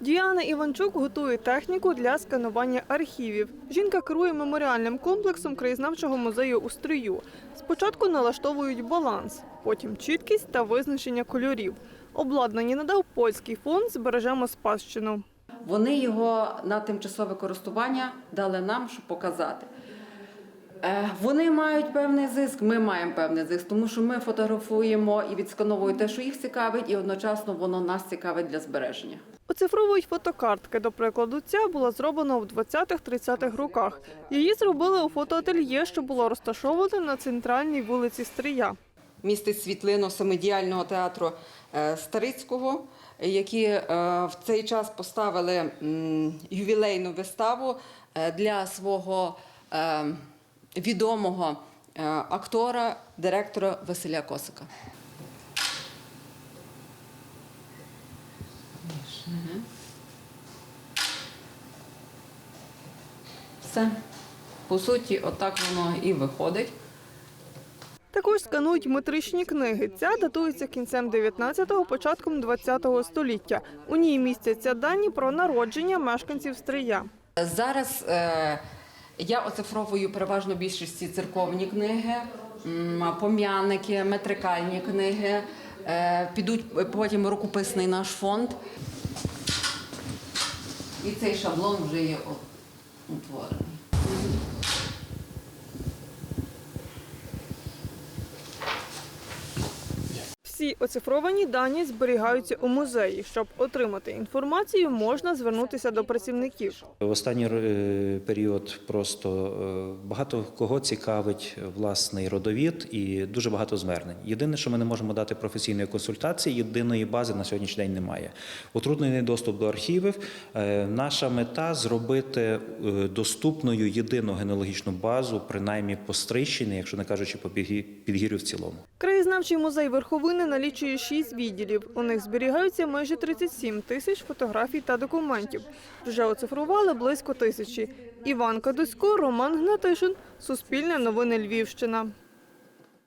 Діана Іванчук готує техніку для сканування архівів. Жінка керує меморіальним комплексом краєзнавчого музею у Стрию. Спочатку налаштовують баланс, потім чіткість та визначення кольорів. Обладнання надав польський фонд «Збережемо спадщину». Вони його на тимчасове користування дали нам, щоб показати. Е, Вони мають певний зиск, ми маємо певний зиск, тому що ми фотографуємо і відскановуємо те, що їх цікавить, і одночасно воно нас цікавить для збереження. Оцифровують фотокартки. До прикладу, ця була зроблена у 20-30-х роках. Її зробили у фотоательє, що було розташоване на центральній вулиці Стрия. містить світлину самодіяльного театру е, Старицького, які е, в цей час поставили ювілейну виставу для свого відомого е, актора, директора Василя Косика. Все. По суті, отак воно і виходить. Також сканують метричні книги. Ця датується кінцем 19-го, початком 20-го століття. У ній містяться дані про народження мешканців Стрия. Зараз е, я оцифровую переважно більшості церковні книги, пом'яники, метрикальні книги. Е, підуть потім рукописний наш фонд. І цей шаблон вже є утворений. Всі оцифровані дані зберігаються у музеї. Щоб отримати інформацію, можна звернутися до працівників. В останній е, період просто е, багато кого цікавить власний родовід і дуже багато звернень. Єдине, що ми не можемо дати професійної консультації, єдиної бази на сьогоднішній день немає. Утруднений доступ до архівів. Е, Наша мета зробити доступною єдину генеалогічну базу, принаймні по Стрийщині, якщо не кажучи по підгір'ю в цілому. Краєзнавчий музей верховини налічує шість відділів. У них зберігаються майже 37 тисяч фотографій та документів. Вже оцифрували близько тисячі. Іван Кадусько, Роман Гнатишин, Суспільне новини Львівщина.